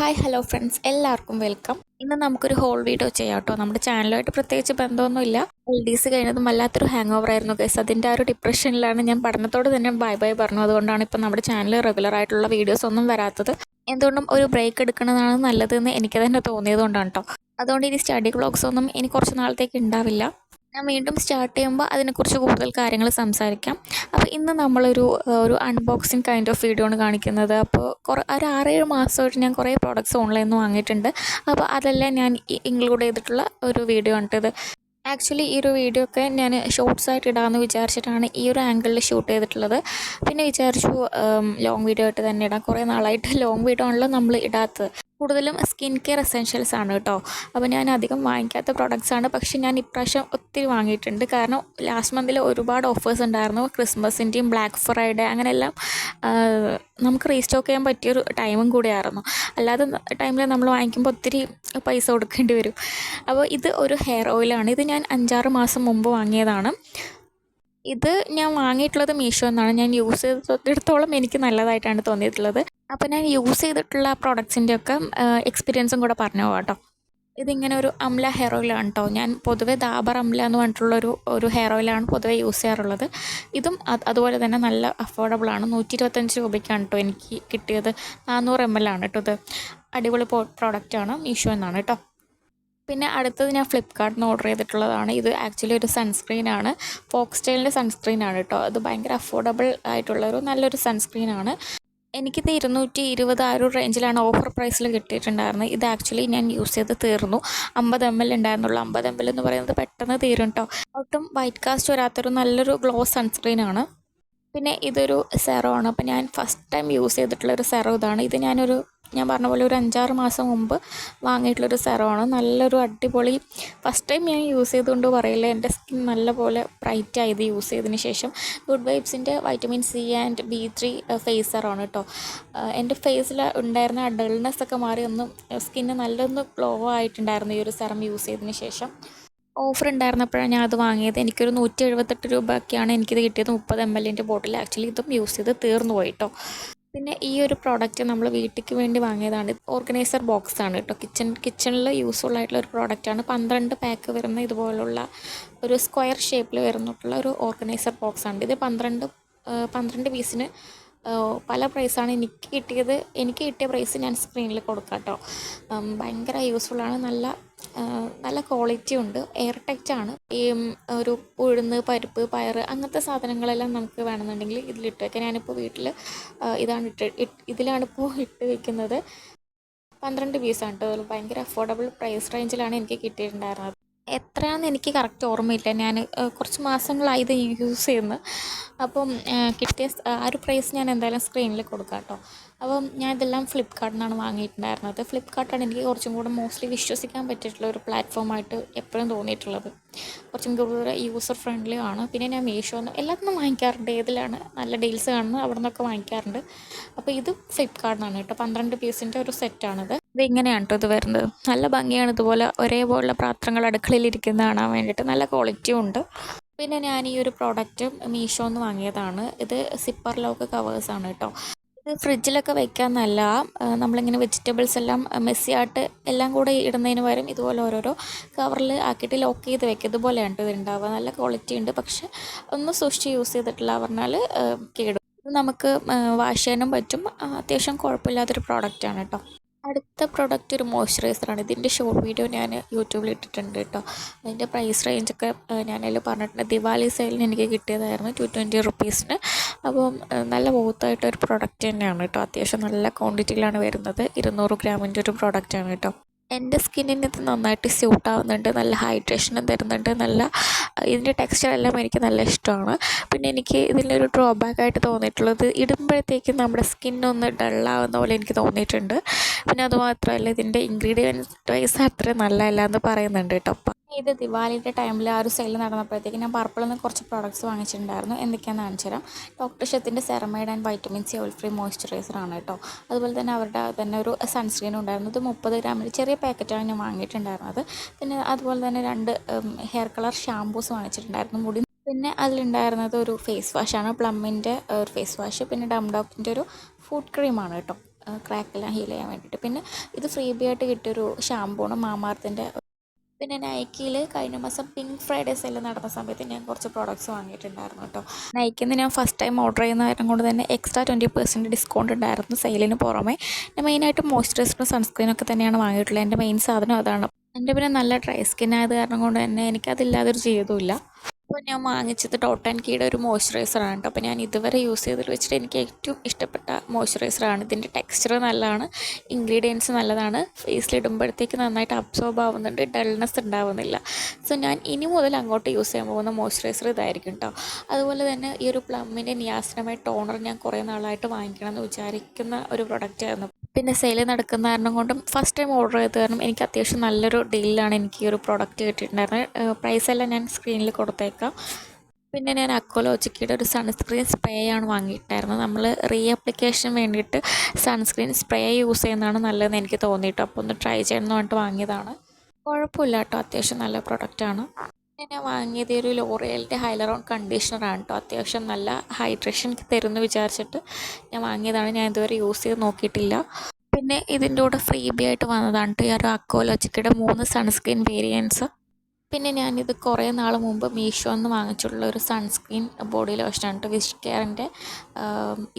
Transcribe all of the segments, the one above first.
Hi hello friends എല്ലാവർക്കും welcome ഇന്ന് നമുക്കൊരു ഹോൾ വീഡിയോ ചെയ്യാം കേട്ടോ നമ്മുടെ ചാനലുമായിട്ട് പ്രത്യേകിച്ച് ബന്ധമൊന്നുമില്ല. എൽ ഡി സി കഴിഞ്ഞതും വല്ലാത്തൊരു ഹാങ് ഓവർ ആയിരുന്നു ഗൈസ് അതിന്റെ ആ ഒരു ഡിപ്രഷനിലാണ് ഞാൻ പഠനത്തോട് തന്നെ ബൈ ബൈ പറഞ്ഞു. അതുകൊണ്ടാണ് ഇപ്പം നമ്മുടെ ചാനൽ റെഗുലർ ആയിട്ടുള്ള വീഡിയോസ് ഒന്നും വരാത്തത്. എന്തുകൊണ്ടും ഒരു ബ്രേക്ക് എടുക്കുന്നതാണ് നല്ലതെന്ന് എനിക്ക് തന്നെ തോന്നിയതുകൊണ്ടാണ് കേട്ടോ അതുകൊണ്ട് ഇനി സ്റ്റഡി വ്ളോഗ്സ് ഒന്നും ഇനി കുറച്ച് നാളത്തേക്ക് ഉണ്ടാവില്ല. ഞാൻ വീണ്ടും സ്റ്റാർട്ട് ചെയ്യുമ്പോൾ അതിനെക്കുറിച്ച് കൂടുതൽ കാര്യങ്ങൾ സംസാരിക്കാം. അപ്പോൾ ഇന്ന് നമ്മളൊരു ഒരു അൺബോക്സിങ് കൈൻഡ് ഓഫ് വീഡിയോ ആണ് കാണിക്കുന്നത്. അപ്പോൾ കുറേ ഒരു ആറേഴ് മാസമായിട്ട് ഞാൻ കുറേ പ്രോഡക്റ്റ്സ് ഓൺലൈനിൽ നിന്ന് വാങ്ങിയിട്ടുണ്ട്. അപ്പോൾ അതെല്ലാം ഞാൻ ഇൻക്ലൂഡ് ചെയ്തിട്ടുള്ള ഒരു വീഡിയോ ആണ് ഇത്. ആക്ച്വലി ഈ ഒരു വീഡിയോ ഒക്കെ ഞാൻ ഷോർട്സ് ആയിട്ട് ഇടാമെന്ന് വിചാരിച്ചിട്ടാണ് ഈ ഒരു ആംഗിളിൽ ഷൂട്ട് ചെയ്തിട്ടുള്ളത്. പിന്നെ വിചാരിച്ചു ലോങ് വീഡിയോ ആയിട്ട് തന്നെ ഇടാം. കുറേ നാളായിട്ട് ലോങ് വീഡിയോ ആണല്ലോ നമ്മൾ ഇടാത്തത്. കൂടുതലും സ്കിൻ കെയർ എസെൻഷ്യൽസ് ആണ് കേട്ടോ. അപ്പോൾ ഞാൻ അധികം വാങ്ങിക്കാത്ത പ്രോഡക്റ്റ്സ് ആണ്. പക്ഷേ ഞാൻ ഇപ്രാവശ്യം ഒത്തിരി വാങ്ങിയിട്ടുണ്ട്. കാരണം ലാസ്റ്റ് മന്തിൽ ഒരുപാട് ഓഫേഴ്സ് ഉണ്ടായിരുന്നു. ക്രിസ്മസിന്റെയും ബ്ലാക്ക് ഫ്രൈഡേ അങ്ങനെയെല്ലാം നമുക്ക് റീസ്റ്റോക്ക് ചെയ്യാൻ പറ്റിയൊരു ടൈമും കൂടിയായിരുന്നു. അല്ലാതെ ടൈമിൽ നമ്മൾ വാങ്ങിക്കുമ്പോൾ ഒത്തിരി പൈസ കൊടുക്കേണ്ടി വരും. അപ്പോൾ ഇത് ഒരു ഹെയർ ഓയിലാണ് ഇത് ഞാൻ അഞ്ചാറ് മാസം മുമ്പ് വാങ്ങിയതാണ്. ഇത് ഞാൻ വാങ്ങിയിട്ടുള്ളത് മീഷോ എന്നാണ്. ഞാൻ യൂസ് ചെയ്തിടത്തോളം എനിക്ക് നല്ലതായിട്ടാണ് തോന്നിയിട്ടുള്ളത്. അപ്പോൾ ഞാൻ യൂസ് ചെയ്തിട്ടുള്ള പ്രോഡക്റ്റ്സിന്റെ ഒക്കെ എക്സ്പീരിയൻസും കൂടെ പറഞ്ഞു പോകാം കേട്ടോ ഇതിങ്ങനെ ഒരു അംല ഹെയർ ഓയിലാണ് കേട്ടോ ഞാൻ പൊതുവേ ദാബർ അംല എന്ന് പറഞ്ഞിട്ടുള്ളൊരു ഒരു ഹെയർ ഓയിലാണ് പൊതുവേ യൂസ് ചെയ്യാറുള്ളത്. ഇതും അതുപോലെ തന്നെ നല്ല അഫോർഡബിൾ ആണ്. നൂറ്റി ഇരുപത്തഞ്ച് രൂപയ്ക്കാണ് കേട്ടോ എനിക്ക് കിട്ടിയത്. നാനൂറ് എം എൽ ആണ് കേട്ടോ ഇത്. അടിപൊളി പ്രോഡക്റ്റാണ് മീഷോ എന്നാണ് കേട്ടോ പിന്നെ അടുത്തത് ഞാൻ ഫ്ലിപ്കാർട്ടിൽ നിന്ന് ഓർഡർ ചെയ്തിട്ടുള്ളതാണ്. ഇത് ആക്ച്വലി ഒരു സൺസ്ക്രീനാണ് ഫോക്സ് സ്റ്റൈലിന്റെ സൺസ്ക്രീനാണ് കേട്ടോ അത് ഭയങ്കര അഫോർഡബിൾ ആയിട്ടുള്ളൊരു നല്ലൊരു സൺസ്ക്രീനാണ് എനിക്കിത് ഇരുന്നൂറ്റി ഇരുപത് ആ ഒരു റേഞ്ചിലാണ് ഓഫർ പ്രൈസിൽ കിട്ടിയിട്ടുണ്ടായിരുന്നത് ഇത് ആക്ച്വലി ഞാൻ യൂസ് ചെയ്ത് തീർന്നു. അമ്പത് എം എൽ ഉണ്ടായിരുന്നുള്ളൂ. അമ്പത് എം എൽ എന്ന് പറയുന്നത് പെട്ടെന്ന് തീരും കേട്ടോ ഒട്ടും വൈറ്റ് കാസ്റ്റ് വരാത്തൊരു നല്ലൊരു ഗ്ലോ സൺസ്ക്രീനാണ് പിന്നെ ഇതൊരു സെറോ ആണ്. അപ്പോൾ ഞാൻ ഫസ്റ്റ് ടൈം യൂസ് ചെയ്തിട്ടുള്ള ഒരു സെറോ ഇതാണ്. ഇത് ഞാനൊരു ഞാൻ പറഞ്ഞ പോലെ ഒരു അഞ്ചാറ് മാസം മുമ്പ് വാങ്ങിയിട്ടുള്ളൊരു സെറമാണ് നല്ലൊരു അടിപൊളി. ഫസ്റ്റ് ടൈം ഞാൻ യൂസ് ചെയ്തുകൊണ്ട് പറയില്ല. എന്റെ സ്കിൻ നല്ലപോലെ ബ്രൈറ്റ് ആയത് യൂസ് ചെയ്തതിന് ശേഷം good വൈബ്സിന്റെ vitamin C and B three ഫേസറാണ് കേട്ടോ എന്റെ ഫേസിൽ ഉണ്ടായിരുന്ന ഡൾനെസ് ഒക്കെ മാറി ഒന്ന് സ്കിന്ന് നല്ലൊന്ന് ഗ്ലോ ആയിട്ടുണ്ടായിരുന്നു ഈ ഒരു സെറം യൂസ് ചെയ്തതിന് ശേഷം. ഓഫർ ഉണ്ടായിരുന്നപ്പോഴാണ് ഞാൻ അത് വാങ്ങിയത്. എനിക്കൊരു നൂറ്റി എഴുപത്തെട്ട് രൂപയൊക്കെയാണ് എനിക്കിത് കിട്ടിയത്. മുപ്പത് എം എല്ലിന്റെ ബോട്ടിൽ ആക്ച്വലി ഇതും യൂസ് ചെയ്ത് തീർന്നു പോയിട്ടോ പിന്നെ ഈ ഒരു പ്രോഡക്റ്റ് നമ്മൾ വീട്ടിലേക്ക് വേണ്ടി വാങ്ങിയതാണ്. ഓർഗനൈസർ ബോക്സ് ആണ് കേട്ടോ കിച്ചൺ കിച്ചണിൽ യൂസ്ഫുൾ ആയിട്ടുള്ള ഒരു പ്രോഡക്റ്റാണ് പന്ത്രണ്ട് പാക്ക് വരുന്ന ഇതുപോലുള്ള ഒരു സ്ക്വയർ ഷേപ്പിൽ വരുന്നിട്ടുള്ള ഒരു ഓർഗനൈസർ ബോക്സ് ആണ്. ഇത് പന്ത്രണ്ട് പന്ത്രണ്ട് പീസിന് പല പ്രൈസാണ് എനിക്ക് കിട്ടിയത് എനിക്ക് കിട്ടിയ പ്രൈസ് ഞാൻ സ്ക്രീനിൽ കൊടുക്കാം കേട്ടോ ഭയങ്കര ആണ്. നല്ല നല്ല ക്വാളിറ്റി ഉണ്ട്. എയർ ടൈറ്റ് ആണ്. ഈ ഒരു ഉഴുന്ന് പരിപ്പ് പയർ അങ്ങനത്തെ സാധനങ്ങളെല്ലാം നമുക്ക് വേണമെന്നുണ്ടെങ്കിൽ ഇതിലിട്ട് വയ്ക്കാം ഞാനിപ്പോൾ വീട്ടിൽ ഇതാണ് ഇട്ട് ഇതിലാണിപ്പോൾ ഇട്ട് വയ്ക്കുന്നത് പന്ത്രണ്ട് പീസാണ് കേട്ടോ ഭയങ്കര അഫോർഡബിൾ പ്രൈസ് റേഞ്ചിലാണ് എനിക്ക് കിട്ടിയിട്ടുണ്ടായിരുന്നത്. എത്രയാണെന്ന് എനിക്ക് കറക്റ്റ് ഓർമ്മയില്ല. ഞാൻ കുറച്ച് മാസങ്ങളായി ഇത് യൂസ് ചെയ്യുന്നു. അപ്പം കിട്ടിയ ആ ഒരു പ്രൈസ് ഞാൻ എന്തായാലും സ്ക്രീനിൽ കൊടുക്കാം കേട്ടോ. അപ്പം ഞാൻ ഇതെല്ലാം ഫ്ലിപ്കാർട്ടിൽ നിന്നാണ് വാങ്ങിയിട്ടുണ്ടായിരുന്നത്. ഫ്ലിപ്പ്കാർട്ടാണ് എനിക്ക് കുറച്ചും കൂടെ മോസ്റ്റ്ലി വിശ്വസിക്കാൻ പറ്റിയിട്ടുള്ള ഒരു പ്ലാറ്റ്ഫോമായിട്ട് എപ്പോഴും തോന്നിയിട്ടുള്ളത്. കുറച്ചും കൂടുതൽ യൂസർ ഫ്രണ്ട്ലി ആണ്. പിന്നെ ഞാൻ മീഷോ എല്ലാത്തിനും വാങ്ങിക്കാറുണ്ട്. ഏതിലാണ് നല്ല ഡീൽസ് കാണുന്നത് അവിടെ നിന്നൊക്കെ വാങ്ങിക്കാറുണ്ട്. അപ്പോൾ ഇത് ഫ്ലിപ്കാർട്ടിനാണ് കേട്ടോ. പന്ത്രണ്ട് പീസിന്റെ ഒരു സെറ്റാണിത് ഇത് ഇങ്ങനെയാണ് കേട്ടോ ഇത് വരുന്നത്. നല്ല ഭംഗിയാണ് ഇതുപോലെ ഒരേപോലുള്ള പാത്രങ്ങൾ അടുക്കളയിൽ ഇരിക്കുന്ന കാണാൻ വേണ്ടിയിട്ട്. നല്ല ക്വാളിറ്റിയും ഉണ്ട്. പിന്നെ ഞാൻ ഈ ഒരു പ്രോഡക്റ്റ് മീഷോ എന്ന് വാങ്ങിയതാണ്. ഇത് സിപ്പർ ലോക്ക് കവേഴ്സാണ് കേട്ടോ ഇത് ഫ്രിഡ്ജിലൊക്കെ വെക്കാൻ നല്ല നമ്മളിങ്ങനെ വെജിറ്റബിൾസ് എല്ലാം മെസ്സിയായിട്ട് എല്ലാം കൂടെ ഇടുന്നതിന് പകരം ഇതുപോലെ ഓരോരോ കവറിൽ ആക്കിയിട്ട് ലോക്ക് ചെയ്ത് വെക്കുക. ഇതുപോലെയാണ് ഇത് ഉണ്ടാവുക നല്ല ക്വാളിറ്റി ഉണ്ട്. പക്ഷെ ഒന്ന് സൂക്ഷിച്ച് യൂസ് ചെയ്തിട്ടില്ല പറഞ്ഞാൽ കേടും. ഇത് നമുക്ക് വാഷ് ചെയ്യാനും പറ്റും. അത്യാവശ്യം കുഴപ്പമില്ലാത്തൊരു പ്രോഡക്റ്റാണ് കേട്ടോ അടുത്ത പ്രൊഡക്റ്റ് ഒരു മോയ്സ്ചറൈസറാണ് ഇതിന്റെ ഷോർട്ട് വീഡിയോ ഞാൻ യൂട്യൂബിൽ ഇട്ടിട്ടുണ്ട് കേട്ടോ അതിന്റെ പ്രൈസ് റേഞ്ചൊക്കെ ഞാനതിൽ പറഞ്ഞിട്ടുണ്ട്. ദിവാലി സെയിലിന് എനിക്ക് കിട്ടിയതായിരുന്നു ടു ട്വന്റി റുപ്പീസിന് അപ്പം നല്ല ബോത്തായിട്ടൊരു പ്രൊഡക്റ്റ് തന്നെയാണ് കേട്ടോ അത്യാവശ്യം നല്ല ക്വാണ്ടിറ്റിയിലാണ് വരുന്നത്. ഇരുന്നൂറ് ഗ്രാമിന്റെ ഒരു പ്രൊഡക്റ്റാണ് കേട്ടോ എന്റെ സ്കിന്നിന് ഇത് നന്നായിട്ട് സ്യൂട്ട് ആവുന്നുണ്ട് നല്ല ഹൈഡ്രേഷനും തരുന്നുണ്ട് നല്ല ഇതിന്റെ ടെക്സ്ചർ എല്ലാം എനിക്ക് നല്ല ഇഷ്ടമാണ്. പിന്നെ എനിക്ക് ഇതിലൊരു ഡ്രോബാക്ക് ആയിട്ട് തോന്നിയിട്ടുള്ളത് ഇടുമ്പോഴത്തേക്കും നമ്മുടെ സ്കിന്നൊന്ന് ഡള്ളാവുന്ന പോലെ എനിക്ക് തോന്നിയിട്ടുണ്ട്. പിന്നെ അതുമാത്രമല്ല ഇതിന്റെ ഇൻഗ്രീഡിയൻസ് വൈസ് അത്ര നല്ലതല്ല എന്ന് പറയുന്നുണ്ട് കേട്ടോ. ഇത് ദിവാലിയുടെ ടൈമിൽ ആ ഒരു സെയിൽ നടന്നപ്പോഴത്തേക്ക് ഞാൻ പർപ്പിളിൽ നിന്ന് കുറച്ച് പ്രോഡക്റ്റ്സ് വാങ്ങിച്ചിട്ടുണ്ടായിരുന്നു. എന്തൊക്കെയാണെന്ന് കാണിച്ചു തരാം doctor ഷെത്തിന്റെ ceramide and vitamin C oil free moisturiser ആണ് കേട്ടോ. അതുപോലെ തന്നെ അവരുടെ തന്നെ ഒരു സൺസ്ക്രീൻ ഉണ്ടായിരുന്നു. ഇത് മുപ്പത് ഗ്രാമിൽ ചെറിയ പാക്കറ്റാണ് ഞാൻ വാങ്ങിയിട്ടുണ്ടായിരുന്നത്. പിന്നെ അതുപോലെ തന്നെ രണ്ട് ഹെയർ കളർ ഷാമ്പൂസ് വാങ്ങിച്ചിട്ടുണ്ടായിരുന്നു. മുടി പിന്നെ അതിലുണ്ടായിരുന്നത് ഒരു ഫേസ് വാഷാണ് പ്ലമ്മിന്റെ ഒരു ഫേസ് വാഷ് പിന്നെ ഡം ഡോക്കിന്റെ ഒരു ഫുഡ് ക്രീമാണ് കേട്ടോ. ക്രാക്കെല്ലാം ഹീൽ ചെയ്യാൻ വേണ്ടിയിട്ട്. പിന്നെ ഇത് ഫ്രീ ബി ആയിട്ട് കിട്ടിയൊരു ഷാമ്പൂണ് മാമാർത്തിന്റെ പിന്നെ നൈക്കിയിൽ കഴിഞ്ഞ മാസം പിങ്ക് ഫ്രൈഡേ സെയിൽ നടന്ന സമയത്ത് ഞാൻ കുറച്ച് പ്രോഡക്റ്റ്സ് വാങ്ങിയിട്ടുണ്ടായിരുന്നു കേട്ടോ. നൈക്കിൽ നിന്ന് ഞാൻ ഫസ്റ്റ് ടൈം ഓർഡർ ചെയ്യുന്ന കാരണം കൊണ്ട് തന്നെ എക്സ്ട്രാ ട്വന്റി പെർസെന്റ് ഡിസ്കൗണ്ട് ഉണ്ടായിരുന്നു സെയിലിന് പുറമെ. ഞാൻ മെയിനായിട്ട് മോയ്സ്ചറൈസറും സൺസ്ക്രീനൊക്കെ തന്നെയാണ് വാങ്ങിയിട്ടുള്ളത്. എന്റെ മെയിൻ സാധനം അതാണ്. എന്റെ പിന്നെ നല്ല ഡ്രൈ സ്കിൻ ആയത് കാരണം കൊണ്ട് തന്നെ എനിക്കതില്ലാതൊരു ചെയ്തുമില്ല അപ്പോൾ ഞാൻ വാങ്ങിച്ചത് ഡോട്ട് ആൻഡ് കീയുടെ ഒരു മോയ്സ്ചറൈസറാണ് കേട്ടോ. അപ്പോൾ ഞാൻ ഇതുവരെ യൂസ് ചെയ്തതിൽ വെച്ചിട്ട് എനിക്ക് ഏറ്റവും ഇഷ്ടപ്പെട്ട മോയ്സ്ചറൈസറാണ് ഇതിന്റെ ടെക്സ്ചർ നല്ലതാണ് ഇൻഗ്രീഡിയൻസ് നല്ലതാണ്. ഫേസിലിടുമ്പോഴത്തേക്ക് നന്നായിട്ട് അബ്സോർബ് ആവുന്നുണ്ട് ഡൾനെസ് ഉണ്ടാവുന്നില്ല. സോ ഞാൻ ഇനി മുതൽ അങ്ങോട്ട് യൂസ് ചെയ്യാൻ പോകുന്ന മോയ്സ്ചറൈസർ ഇതായിരിക്കും കേട്ടോ. അതുപോലെ തന്നെ ഈ ഒരു പ്ലമ്മിന്റെ നിയാസനമായ ടോണർ ഞാൻ കുറേ നാളായിട്ട് വാങ്ങിക്കണം എന്ന് വിചാരിക്കുന്ന ഒരു പ്രൊഡക്റ്റ് ആയിരുന്നു. പിന്നെ സെയിൽ നടക്കുന്ന കാരണം കൊണ്ടും ഫസ്റ്റ് ടൈം ഓർഡർ ചെയ്ത് കാരണം എനിക്ക് അത്യാവശ്യം നല്ലൊരു ഡീലിലാണ് എനിക്ക് ഈ ഒരു പ്രോഡക്റ്റ് കിട്ടിയിട്ടുണ്ടായിരുന്നത്. പ്രൈസ് എല്ലാം ഞാൻ സ്ക്രീനിൽ കൊടുത്തേക്കാം. പിന്നെ ഞാൻ അക്കോലോജിക്കിയുടെ ഒരു സൺസ്ക്രീൻ സ്പ്രേ ആണ് വാങ്ങിയിട്ടായിരുന്നത് നമ്മൾ റീ അപ്ലിക്കേഷന് വേണ്ടിയിട്ട് സൺസ്ക്രീൻ സ്പ്രേ യൂസ് ചെയ്യുന്നതാണ് നല്ലതെന്ന് എനിക്ക് തോന്നിയിട്ട്. അപ്പോൾ ഒന്ന് ട്രൈ ചെയ്യണമെന്ന് പറഞ്ഞിട്ട് വാങ്ങിയതാണ്. കുഴപ്പമില്ല കേട്ടോ. അത്യാവശ്യം നല്ല പ്രൊഡക്റ്റാണ് പിന്നെ ഞാൻ വാങ്ങിയത് ഒരു ലോറിയലിന്റെ ഹൈലറോൺ കണ്ടീഷണറാണ് കേട്ടോ. അത്യാവശ്യം നല്ല ഹൈഡ്രേഷൻ തരുമെന്ന് വിചാരിച്ചിട്ട് ഞാൻ വാങ്ങിയതാണ്. ഞാൻ ഇതുവരെ യൂസ് ചെയ്ത് നോക്കിയിട്ടില്ല. പിന്നെ ഇതിന്റെ കൂടെ ഫ്രീ ബി ആയിട്ട് വന്നതാണ് കേട്ടോ. ഈ ഒരു അക്കോലോജിക്കയുടെ മൂന്ന് സൺസ്ക്രീൻ വേരിയൻസ് പിന്നെ ഞാനിത് കുറേ നാൾ മുമ്പ് മീഷോ എന്ന് വാങ്ങിച്ചുള്ള ഒരു സൺസ്ക്രീൻ ബോഡി ലോഷനാണ് വിഷ് കെയറിന്റെ.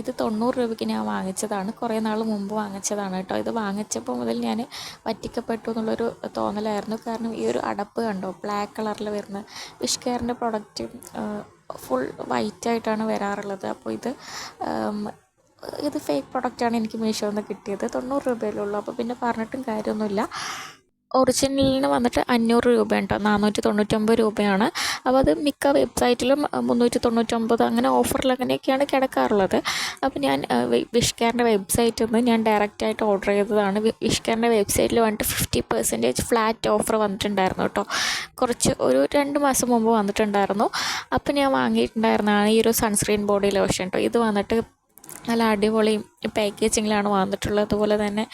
ഇത് തൊണ്ണൂറ് രൂപയ്ക്ക് ഞാൻ വാങ്ങിച്ചതാണ്. കുറേ നാൾ മുമ്പ് വാങ്ങിച്ചതാണ് കേട്ടോ ഇത് വാങ്ങിച്ചപ്പോൾ മുതൽ ഞാൻ പറ്റിക്കപ്പെട്ടു എന്നുള്ളൊരു തോന്നലായിരുന്നു. കാരണം ഈ ഒരു അടപ്പ് കണ്ടോ? ബ്ലാക്ക് കളറിൽ വരുന്ന വിഷ് കെയറിന്റെ പ്രൊഡക്റ്റ് ഫുൾ വൈറ്റായിട്ടാണ് വരാറുള്ളത്. അപ്പോൾ ഇത് ഇത് ഫേക്ക് പ്രൊഡക്റ്റാണ് എനിക്ക് മീഷോ നിന്ന് കിട്ടിയത്. തൊണ്ണൂറ് രൂപയിലുള്ളൂ അപ്പോൾ പിന്നെ പറഞ്ഞിട്ടും കാര്യമൊന്നുമില്ല. ഒറിജിനലിന് വന്നിട്ട് അഞ്ഞൂറ് രൂപയാണ് കേട്ടോ നാനൂറ്റി തൊണ്ണൂറ്റൊമ്പത് രൂപയാണ്. അപ്പോൾ അത് മിക്ക വെബ്സൈറ്റിലും മുന്നൂറ്റി തൊണ്ണൂറ്റൊമ്പത് അങ്ങനെ ഓഫറിൽ അങ്ങനെയൊക്കെയാണ് കിടക്കാറുള്ളത്. അപ്പോൾ ഞാൻ വിഷ് കെയറിന്റെ വെബ്സൈറ്റിൽ നിന്ന് ഞാൻ ഡയറക്റ്റായിട്ട് ഓർഡർ ചെയ്തതാണ്. വിഷ്കാറിന്റെ വെബ്സൈറ്റിൽ വന്നിട്ട് ഫിഫ്റ്റി പെർസെന്റേജ് ഫ്ലാറ്റ് ഓഫർ വന്നിട്ടുണ്ടായിരുന്നു കേട്ടോ. കുറച്ച് ഒരു രണ്ട് മാസം മുമ്പ് വന്നിട്ടുണ്ടായിരുന്നു. അപ്പോൾ ഞാൻ വാങ്ങിയിട്ടുണ്ടായിരുന്നതാണ് ഈ ഒരു സൺസ്ക്രീൻ ബോഡി ലോഷൻ കേട്ടോ. ഇത് വന്നിട്ട് നല്ല അടിപൊളി പാക്കേജിങ്ങിലാണ് വന്നിട്ടുള്ളത്. അതുപോലെ തന്നെ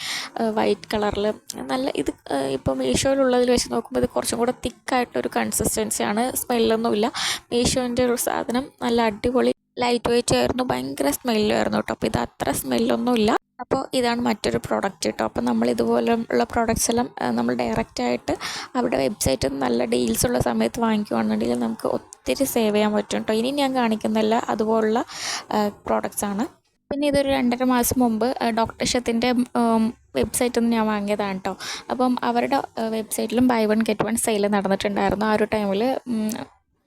വൈറ്റ് കളറിൽ നല്ല ഇത് ഇപ്പോൾ മീഷോയിലുള്ളതിൽ വെച്ച് നോക്കുമ്പോൾ ഇത് കുറച്ചും കൂടെ തിക്കായിട്ടൊരു കൺസിസ്റ്റൻസിയാണ് സ്മെല്ലൊന്നുമില്ല. മീഷോന്റെ ഒരു സാധനം നല്ല അടിപൊളി ലൈറ്റ് വെയിറ്റ് ആയിരുന്നു. ഭയങ്കര സ്മെല്ലായിരുന്നു കേട്ടോ അപ്പോൾ ഇത് അത്ര സ്മെല്ലൊന്നുമില്ല. അപ്പോൾ ഇതാണ് മറ്റൊരു പ്രോഡക്റ്റ് കേട്ടോ അപ്പോൾ നമ്മൾ ഇതുപോലെ ഉള്ള പ്രോഡക്റ്റ്സ് എല്ലാം നമ്മൾ ഡയറക്റ്റായിട്ട് അവരുടെ വെബ്സൈറ്റിൽ നിന്ന് നല്ല ഡീൽസ് ഉള്ള സമയത്ത് വാങ്ങിക്കുകയാണെന്നുണ്ടെങ്കിൽ നമുക്ക് ഒത്തിരി സേവ് ചെയ്യാൻ പറ്റും കേട്ടോ ഇനി ഞാൻ കാണിക്കുന്നില്ല അതുപോലുള്ള പ്രോഡക്റ്റ്സ് ആണ്. പിന്നെ ഇതൊരു രണ്ടര മാസം മുമ്പ് ഡോക്ടർ ഷത്തിന്റെ വെബ്സൈറ്റിൽ നിന്ന് ഞാൻ വാങ്ങിയതാണ് കേട്ടോ അപ്പം അവരുടെ വെബ്സൈറ്റിലും buy one get one sale നടന്നിട്ടുണ്ടായിരുന്നു. ആ ഒരു ടൈമിൽ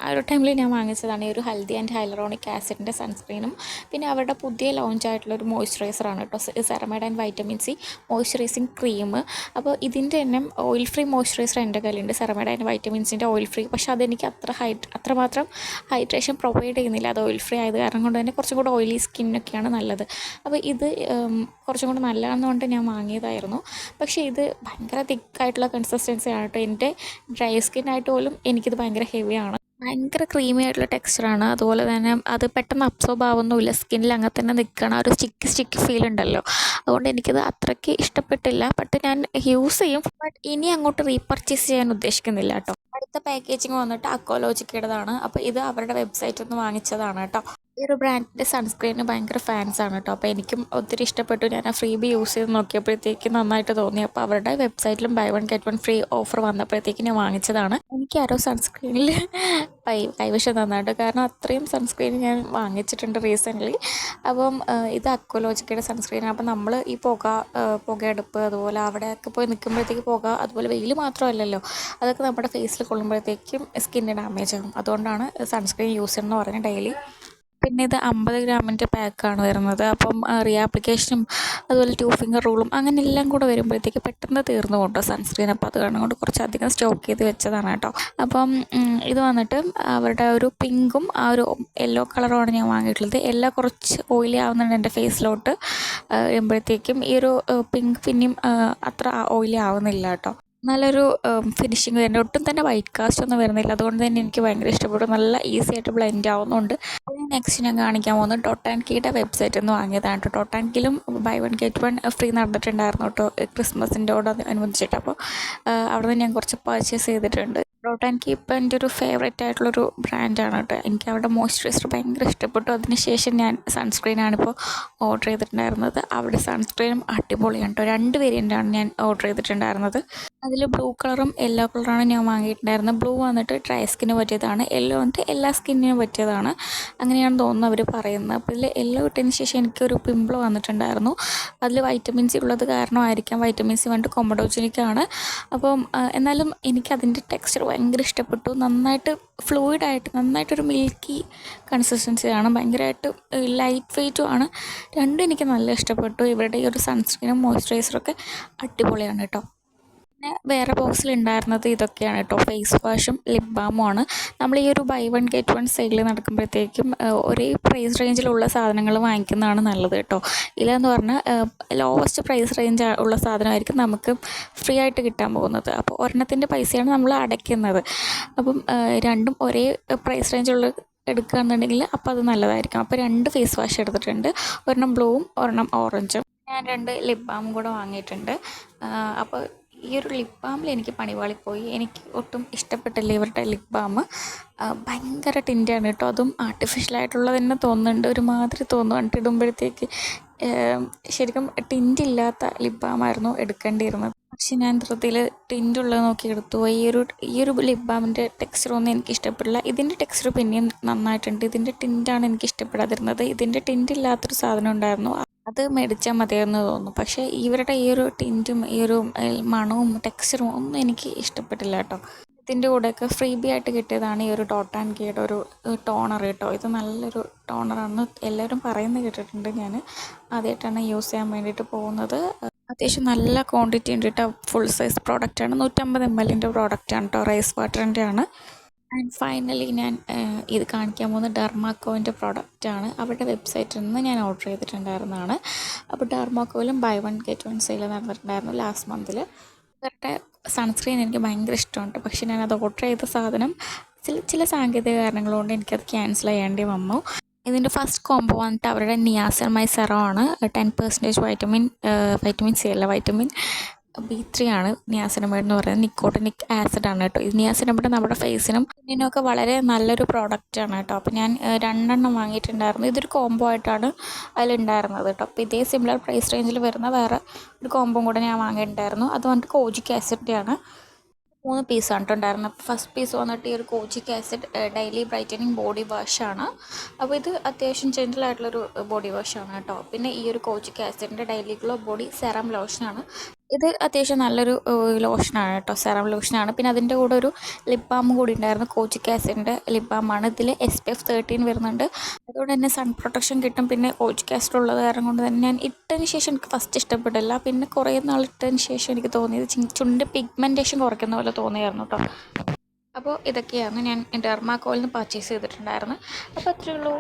ആ ഒരു ടൈമിൽ ഞാൻ വാങ്ങിച്ചതാണ് ഈ ഒരു ഹൽദി ആൻഡ് ഹൈലറോണിക് ആസിഡിന്റെ സൺസ്ക്രീനും പിന്നെ അവരുടെ പുതിയ ലോഞ്ച് ആയിട്ടുള്ള ഒരു മോയ്സ്ചറൈസറാണ് കേട്ടോ ceramide and vitamin C moisturising cream അപ്പോൾ ഇതിന്റെ തന്നെ ഓയിൽ ഫ്രീ മോയ്സ്ചറൈസർ എന്റെ കയ്യിലുണ്ട് സെറമൈഡ് ആൻഡ് വൈറ്റമിൻസിന്റെ ഓയിൽ ഫ്രീ പക്ഷേ അതെനിക്ക് അത്ര ഹൈ അത്രമാത്രം ഹൈഡ്രേഷൻ പ്രൊവൈഡ് ചെയ്യുന്നില്ല അത് ഓയിൽ ഫ്രീ ആയത് കാരണം കൊണ്ട് തന്നെ കുറച്ചും കൂടെ ഓയിലി സ്കിന്നൊക്കെയാണ് നല്ലത്. അപ്പോൾ ഇത് കുറച്ചും കൂടെ നല്ലതാണെന്നുകൊണ്ട് ഞാൻ വാങ്ങിയതായിരുന്നു. പക്ഷേ ഇത് ഭയങ്കര തിക്കായിട്ടുള്ള കൺസിസ്റ്റൻസി ആണ് കേട്ടോ. എന്റെ ഡ്രൈ സ്കിൻ ആയിട്ട് പോലും എനിക്കിത് ഭയങ്കര ഹെവിയാണ് ഭയങ്കര ക്രീമി ആയിട്ടുള്ള ടെക്സ്ചറാണ് അതുപോലെ തന്നെ അത് പെട്ടെന്ന് അബ്സോർബ് ആവുന്നുമില്ല. സ്കിന്നിൽ അങ്ങനെ തന്നെ നിൽക്കണം ഒരു സ്റ്റിക്ക് സ്റ്റിക്ക് ഫീൽ ഉണ്ടല്ലോ. അതുകൊണ്ട് എനിക്കത് അത്രയ്ക്ക് ഇഷ്ടപ്പെട്ടില്ല. ബട്ട് ഞാൻ യൂസ് ചെയ്യും. ബട്ട് ഇനി അങ്ങോട്ട് റീപർച്ചേസ് ചെയ്യാൻ ഉദ്ദേശിക്കുന്നില്ല കേട്ടോ. അടുത്ത പാക്കേജിങ് വന്നിട്ട് അക്കോലോജിക്കയുടേതാണ് അപ്പോൾ ഇത് അവരുടെ വെബ്സൈറ്റിൽ നിന്ന് വാങ്ങിച്ചതാണ് കേട്ടോ. ഈ ഒരു ബ്രാൻഡിന്റെ സൺസ്ക്രീന് ഭയങ്കര ഫാൻസാണ് കേട്ടോ അപ്പോൾ എനിക്കും ഒത്തിരി ഇഷ്ടപ്പെട്ടു. ഞാൻ ആ ഫ്രീ ബി യൂസ് ചെയ്ത് നോക്കിയപ്പോഴത്തേക്ക് നന്നായിട്ട് തോന്നി. അപ്പോൾ അവരുടെ വെബ്സൈറ്റിലും buy one get one free offer വന്നപ്പോഴത്തേക്ക് ഞാൻ വാങ്ങിച്ചതാണ്. എനിക്ക് ആരോ സൺസ്ക്രീനിൽ പൈ കൈവശം നന്നായിട്ട് കാരണം അത്രയും സൺസ്ക്രീൻ ഞാൻ വാങ്ങിച്ചിട്ടുണ്ട് റീസെന്റ്ലി അപ്പം ഇത് അക്വലോജിക്കയുടെ സൺസ്ക്രീനാണ് അപ്പം നമ്മൾ ഈ പുക പുകയെടുപ്പ് അതുപോലെ അവിടെയൊക്കെ പോയി നിൽക്കുമ്പോഴത്തേക്ക് പുക അതുപോലെ വെയിൽ മാത്രമല്ലല്ലോ. അതൊക്കെ നമ്മുടെ ഫേസിൽ കൊള്ളുമ്പോഴത്തേക്കും സ്കിന്നിന് ഡാമേജ് ആകും. അതുകൊണ്ടാണ് സൺസ്ക്രീൻ യൂസ് ചെയ്യണമെന്ന് പറഞ്ഞ് ഡെയിലി പിന്നെ ഇത് അമ്പത് ഗ്രാമിന്റെ പാക്കാണ് വരുന്നത്. അപ്പം റീആപ്ലിക്കേഷനും അതുപോലെ ടു ഫിംഗർ റൂളും അങ്ങനെ എല്ലാം കൂടെ വരുമ്പോഴത്തേക്ക് പെട്ടെന്ന് തീർന്നു കൊണ്ടോ സൺസ്ക്രീൻ അപ്പോൾ അത് കാരണം കുറച്ചധികം സ്റ്റോക്ക് ചെയ്ത് വെച്ചതാണ് കേട്ടോ. അപ്പം ഇത് വന്നിട്ട് അവരുടെ ഒരു പിങ്കും ആ ഒരു യെല്ലോ കളറുമാണ് ഞാൻ വാങ്ങിയിട്ടുള്ളത്. എല്ലാം കുറച്ച് ഓയിലി ആവുന്നുണ്ട് എന്റെ ഫേസിലോട്ട് വരുമ്പോഴത്തേക്കും ഈ ഒരു പിങ്ക് പിന്നെയും അത്ര ഓയിലി ആവുന്നില്ല കേട്ടോ. നല്ലൊരു ഫിനിഷിങ് വരുന്നുണ്ട് ഒട്ടും തന്നെ വൈറ്റ് കാസ്റ്റ് ഒന്നും വരുന്നില്ല. അതുകൊണ്ട് തന്നെ എനിക്ക് ഭയങ്കര ഇഷ്ടപ്പെട്ടു. നല്ല ഈസി ആയിട്ട് ബ്ലെൻഡ് ആവുന്നുണ്ട്. നെക്സ്റ്റ് ഞാൻ കാണിക്കാൻ പോകുന്നത് ഡോട്ട് ആൻഡ് കീയുടെ വെബ്സൈറ്റിൽ നിന്ന് വാങ്ങിയതാണ് കേട്ടോ. കീയിലും buy one get one free നടന്നിട്ടുണ്ടായിരുന്നു കേട്ടോ ക്രിസ്മസിന്റെ കൂടെ അനുബന്ധിച്ചിട്ട്. അപ്പോൾ അവിടെ നിന്ന് ഞാൻ കുറച്ച് പർച്ചേസ് ചെയ്തിട്ടുണ്ട്. ഡോട്ട് ആൻഡ് കീപ്പ് എന്റെ ഒരു ഫേവറേറ്റ് ആയിട്ടുള്ളൊരു ബ്രാൻഡാണ് കേട്ടോ. എനിക്ക് അവിടെ മോയ്സ്ചറൈസർ ഭയങ്കര ഇഷ്ടപ്പെട്ടു. അതിനുശേഷം ഞാൻ സൺസ്ക്രീനാണ് ഇപ്പോൾ ഓർഡർ ചെയ്തിട്ടുണ്ടായിരുന്നത്. അവിടെ സൺസ്ക്രീനും അടിപൊളിയാണ് കേട്ടോ. രണ്ട് വേരിയന്റാണ് ഞാൻ ഓർഡർ ചെയ്തിട്ടുണ്ടായിരുന്നത്. അതിൽ ബ്ലൂ കളറും യെല്ലോ കളറാണ് ഞാൻ വാങ്ങിയിട്ടുണ്ടായിരുന്നത്. ബ്ലൂ വന്നിട്ട് ഡ്രൈ സ്കിന്നിന് പറ്റിയതാണ്. യെല്ലോ വന്നിട്ട് എല്ലാ സ്കിന്നിനും പറ്റിയതാണ്. അങ്ങനെയാണ് തോന്നുന്നത് അവർ പറയുന്നത്. അപ്പോൾ ഇതിൽ യെല്ലോ ഇട്ടതിന് ശേഷം എനിക്കൊരു പിമ്പിൾ വന്നിട്ടുണ്ടായിരുന്നു. അതിൽ വൈറ്റമിൻ സി ഉള്ളത് കാരണമായിരിക്കാം. വൈറ്റമിൻ സി വന്നിട്ട് കൊമഡോജനിക്കാണ് അപ്പം എന്നാലും എനിക്കതിന്റെ ടെക്സ്ചർ ഭയങ്കര ഇഷ്ടപ്പെട്ടു. നന്നായിട്ട് ഫ്ലൂയിഡ് ഫ്ലൂയിഡായിട്ട് നന്നായിട്ടൊരു മിൽക്കി കൺസിസ്റ്റൻസിയാണ് ഭയങ്കരമായിട്ട് ലൈറ്റ് വെയ്റ്റും ആണ്. രണ്ടും എനിക്ക് നല്ല ഇഷ്ടപ്പെട്ടു. ഇവരുടെ ഈ ഒരു സൺസ്ക്രീനും മോയ്സ്ചറൈസറൊക്കെ അടിപൊളിയാണ് കേട്ടോ. പിന്നെ വേറെ ബോക്സിൽ ഉണ്ടായിരുന്നത് ഇതൊക്കെയാണ് കേട്ടോ ഫേസ് വാഷും ലിപ് ബാമും ആണ്. നമ്മൾ ഈ ഒരു buy one get one sale നടക്കുമ്പോഴത്തേക്കും ഒരേ പ്രൈസ് റേഞ്ചിലുള്ള സാധനങ്ങൾ വാങ്ങിക്കുന്നതാണ് നല്ലത് കേട്ടോ ഇല്ലെന്ന് പറഞ്ഞാൽ ലോവസ്റ്റ് പ്രൈസ് റേഞ്ച് ഉള്ള സാധനമായിരിക്കും നമുക്ക് ഫ്രീ ആയിട്ട് കിട്ടാൻ പോകുന്നത്. അപ്പോൾ ഒരെണ്ണത്തിന്റെ പൈസയാണ് നമ്മൾ അടയ്ക്കുന്നത്. അപ്പം രണ്ടും ഒരേ പ്രൈസ് റേഞ്ചുള്ള എടുക്കുകയാണെന്നുണ്ടെങ്കിൽ അപ്പോൾ അത് നല്ലതായിരിക്കും. അപ്പോൾ രണ്ട് ഫേസ് വാഷ് എടുത്തിട്ടുണ്ട്. ഒരെണ്ണം ബ്ലൂവും ഒരെണ്ണം ഓറഞ്ചും ഞാൻ രണ്ട് ലിപ് ബാമും കൂടെ വാങ്ങിയിട്ടുണ്ട്. അപ്പോൾ ഈ ഒരു ലിപ് ബാമിൽ എനിക്ക് പണിപാളിപ്പോയി എനിക്ക് ഒട്ടും ഇഷ്ടപ്പെട്ടില്ല ഇവരുടെ ലിപ് ബാം ഭയങ്കര ടിന്റാണ് കേട്ടോ. അതും ആർട്ടിഫിഷ്യലായിട്ടുള്ളത് തന്നെ തോന്നുന്നുണ്ട്. ഒരുമാതിരി തോന്നും കണ്ടിടുമ്പോഴത്തേക്ക് ശരിക്കും ശരിക്കും ടിന്റില്ലാത്ത ലിപ് ബാമായിരുന്നു എടുക്കേണ്ടിയിരുന്നത്. പക്ഷെ ഞാൻ ധൃതിയിൽ ടിന്റുള്ളത് നോക്കി എടുത്തു ഈ ഒരു ഈ ഒരു ലിപ് ബാമിന്റെ ടെക്സ്ചർ ഒന്നും എനിക്ക് ഇഷ്ടപ്പെടില്ല ഇതിന്റെ ടെക്സ്ചർ പിന്നെയും നന്നായിട്ടുണ്ട്. ഇതിന്റെ ടിന്റാണ് എനിക്ക് ഇഷ്ടപ്പെടാതിരുന്നത്. ഇതിന്റെ ടിന്റ് ഇല്ലാത്തൊരു സാധനം ഉണ്ടായിരുന്നു. അത് മേടിച്ചാൽ മതിയെന്ന് തോന്നുന്നു. പക്ഷേ ഇവരുടെ ഈ ഒരു ടിന്റും ഈ ഒരു മണവും ടെക്സ്ചറും ഒന്നും എനിക്ക് ഇഷ്ടപ്പെട്ടില്ല കേട്ടോ. ഇതിന്റെ കൂടെയൊക്കെ ഫ്രീ ബി ആയിട്ട് കിട്ടിയതാണ് ഈ ഒരു ഡോട്ട് ആൻഡ് കീയുടെ ഒരു ടോണർ കേട്ടോ. ഇത് നല്ലൊരു ടോണറാണ് എല്ലാവരും പറയുന്നത് കേട്ടിട്ടുണ്ട് ഞാൻ ആദ്യമായിട്ടാണ് യൂസ് ചെയ്യാൻ വേണ്ടിയിട്ട് പോകുന്നത്. അത്യാവശ്യം നല്ല ക്വാണ്ടിറ്റി ഉണ്ട് കേട്ടോ. ഫുൾ സൈസ് പ്രോഡക്റ്റാണ് നൂറ്റമ്പത് എം എല്ലിന്റെ പ്രോഡക്റ്റാണ് കേട്ടോ. റൈസ് വാട്ടറിന്റെ ആണ് ആൻഡ് ഫൈനലി ഞാൻ ഇത് കാണിക്കാൻ പോകുന്ന ഡെർമാക്കോവിന്റെ ആണ്. അവരുടെ വെബ്സൈറ്റിൽ നിന്ന് ഞാൻ ഓർഡർ ചെയ്തിട്ടുണ്ടായിരുന്നതാണ്. അപ്പോൾ ഡെർമാക്കോയിലും buy one get one sale നടന്നിട്ടുണ്ടായിരുന്നു last മന്തിൽ അവരുടെ സൺസ്ക്രീൻ എനിക്ക് ഭയങ്കര ഇഷ്ടമുണ്ട്. പക്ഷേ ഞാനത് ഓർഡർ ചെയ്ത സാധനം ചില ചില സാങ്കേതിക കാരണങ്ങൾ കൊണ്ട് എനിക്കത് ക്യാൻസൽ ചെയ്യേണ്ടി വന്നു. ഇതിന്റെ ഫസ്റ്റ് കോംബോ വന്നിട്ട് അവരുടെ നിയാസർമൈ ആണ്. Ten percentage vitamin vitamin C അല്ല വൈറ്റമിൻ ബി ത്രീ ആണ് നിയാസിനമൈഡ് എന്ന് പറയുന്നത്. നിക്കോട്ടിനിക് ആസിഡ് ആണ് കേട്ടോ. ഇത് നിയാസിനമൈഡ് നമ്മുടെ ഫേസിനും സ്കിന്നിനൊക്കെ വളരെ നല്ലൊരു പ്രോഡക്റ്റ് ആണ് കേട്ടോ. അപ്പോൾ ഞാൻ രണ്ടെണ്ണം വാങ്ങിയിട്ടുണ്ടായിരുന്നു. ഇതൊരു കോംബോ ആയിട്ടാണ് അതിലുണ്ടായിരുന്നത് കേട്ടോ. അപ്പോൾ ഇതേ സിമിലർ പ്രൈസ് റേഞ്ചിൽ വരുന്ന വേറെ ഒരു കോംബോ കൂടെ ഞാൻ വാങ്ങിയിട്ടുണ്ടായിരുന്നു. അത് വന്നിട്ട് കോജിക് ആസിഡിന്റെ ആണ് മൂന്ന് പീസാണ് ഉണ്ടായിരുന്നത്. അപ്പോൾ ഫസ്റ്റ് പീസ് വന്നിട്ട് ഈ ഒരു kojic acid daily brightening body വാഷാണ് അപ്പോൾ ഇത് അത്യാവശ്യം ജെന്റൽ ആയിട്ടുള്ളൊരു ബോഡി വാഷാണ് കേട്ടോ. പിന്നെ ഈ ഒരു കോജിക് ആസിഡിന്റെ ഡെയിലി ഗ്ലോ ബോഡി സെറം ലോഷനാണ് ഇത് അത്യാവശ്യം നല്ലൊരു ലോഷനാണ് കേട്ടോ. സെറം ലോഷനാണ് പിന്നെ അതിന്റെ കൂടെ ഒരു ലിപ് ബാം കൂടി ഉണ്ടായിരുന്നു. കോച്ചിക് ആസിഡിന്റെ ലിപ് ബാമാണ് ഇതിൽ എസ് പി എഫ് തേർട്ടീൻ വരുന്നുണ്ട്. അതുകൊണ്ട് തന്നെ സൺ പ്രൊട്ടക്ഷൻ കിട്ടും. പിന്നെ കോച്ചിക് ആസിഡ് ഉള്ളത് കാരണം കൊണ്ട് തന്നെ ഞാൻ ഇട്ടതിന് ശേഷം എനിക്ക് ഫസ്റ്റ് ഇഷ്ടപ്പെട്ടില്ല പിന്നെ കുറേ നാൾ ഇട്ടതിന് ശേഷം എനിക്ക് തോന്നിയത് ചുണ്ട് പിഗ്മെന്റേഷൻ കുറയ്ക്കുന്ന പോലെ തോന്നിയായിരുന്നു കേട്ടോ. അപ്പോൾ ഇതൊക്കെയാണ് ഞാൻ ഡെർമാക്കോയിൽ നിന്ന് പർച്ചേസ് ചെയ്തിട്ടുണ്ടായിരുന്നു അപ്പോൾ അത്രയേ ഉള്ളൂ.